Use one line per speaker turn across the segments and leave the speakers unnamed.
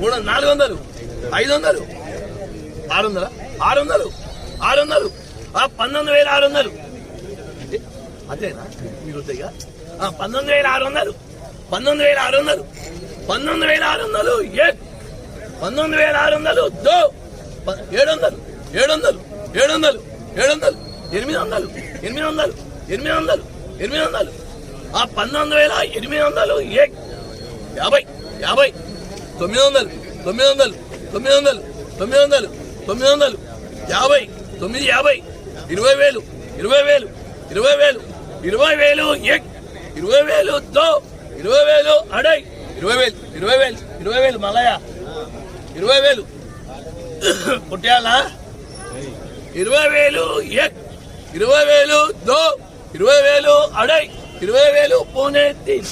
మూడు నాలుగు వందలు ఐదు వందలు ఆరు వందల? ఆరు వందలు ఆరు వందలు ఆ పంతొమ్మిది వేల ఆరు వందలు. అదేనా? మీరు వద్దయ్యా పంతొమ్మిది వేల ఆరు వందలు పంతొమ్మిది వేల ఆరు వందలు పంతొమ్మిది వేల ఆరు వందలు ఏ? పంతొమ్మిది వేల ఆరు వందలు దో? ప- ఏడు వందలు ఏడు వందలు ఏడు వందలు ఏడు వందలు ఎనిమిది వందలు ఎనిమిది వందలు ఎనిమిది వందలు ఎనిమిది వందలు. ఆ పంతొమ్మిది వేల ఎనిమిది వందలు ఏ? యాభై యాభై. తొమ్మిది వందలు తొమ్మిది వందలు తొమ్మిది వందలు తొమ్మిది వందలు తొమ్మిది వందలు యాభై తొమ్మిది యాభై ఇరవై వేలు ఇరవై వేలు ఇరవై వేలు ఇరవై వేలు ఎక్ ఇరవై వేలు దో ఇరవై వేలు అడై ఇరవై వేలు ఇరవై వేలు ఇరవై వేలు మలయ ఇరవై వేలు. పుట్టాలా ఇరవై వేలు ఎక్ ఇరవై వేలు దో ఇరవై వేలు అడై ఇరవై వేలు పూణే తీన్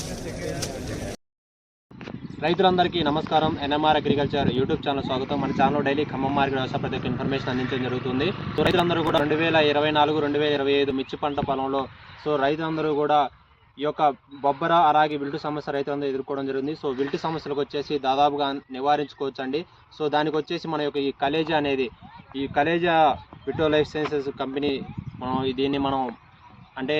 రైతులందరికీ నమస్కారం. ఎన్ఎంఆర్ అగ్రికల్చర్ యూట్యూబ్ ఛానల్ స్వాగతం. మన ఛానల్ డైలీ ఖమ్మం మార్కెట్ వ్యవసాయ ప్రతి ఒక్క ఇన్ఫర్మేషన్ అందించడం జరుగుతుంది. సో రైతులందరూ కూడా రెండు వేల ఇరవై నాలుగు రెండు వేల ఇరవై ఐదు మిర్చి పంట పొలంలో సో రైతులందరూ కూడా ఈ యొక్క బొబ్బర అలాగే విల్టు సమస్య రైతులందరూ ఎదుర్కోవడం జరిగింది. సో విల్టు సమస్యలకు వచ్చేసి దాదాపుగా నివారించుకోవచ్చు అండి సో దానికి వచ్చేసి మన యొక్క ఈ కలేజా అనేది ఈ కలేజా విటో లైఫ్ సైన్సెస్ కంపెనీ మనం దీన్ని మనం అంటే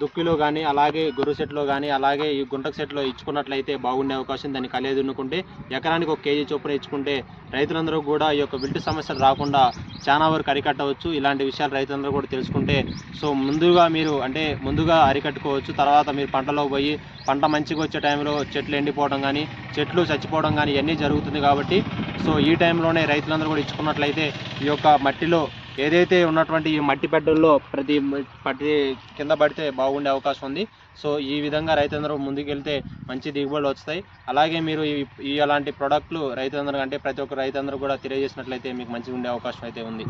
దుక్కిలో కానీ అలాగే గొర్రె సెట్లో కానీ అలాగే ఈ గుంటక సెట్లో ఇచ్చుకున్నట్లయితే బాగుండే అవకాశం దాన్ని కలిగి దున్నుకుంటే ఎకరానికి ఒక కేజీ చొప్పున ఇచ్చుకుంటే రైతులందరూ కూడా ఈ యొక్క విల్టు సమస్యలు రాకుండా చాలా వరకు అరికట్టవచ్చు. ఇలాంటి విషయాలు రైతులందరూ కూడా తెలుసుకుంటే సో ముందుగా మీరు అంటే ముందుగా అరికట్టుకోవచ్చు. తర్వాత మీరు పంటలో పోయి పంట మంచిగా వచ్చే టైంలో చెట్లు ఎండిపోవడం కానీ చెట్లు చచ్చిపోవడం కానీ ఇవన్నీ జరుగుతుంది కాబట్టి సో ఈ టైంలోనే రైతులందరూ కూడా ఇచ్చుకున్నట్లయితే ఈ యొక్క మట్టిలో ఏదైతే ఉన్నటువంటి ఈ మట్టి బెడ్డల్లో ప్రతి మ- ప్రతి కింద పడితే బాగుండే అవకాశం ఉంది. సో ఈ విధంగా రైతులందరూ ముందుకెళ్తే మంచి దిగుబడులు వస్తాయి. అలాగే మీరు ఈ ఈ అలాంటి ప్రోడక్ట్లు రైతులందరూ అంటే ప్రతి ఒక్క రైతులందరూ కూడా తెలియజేసినట్లయితే మీకు మంచిగా ఉండే అవకాశం అయితే ఉంది.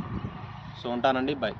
సో ఉంటానండి. బాయ్.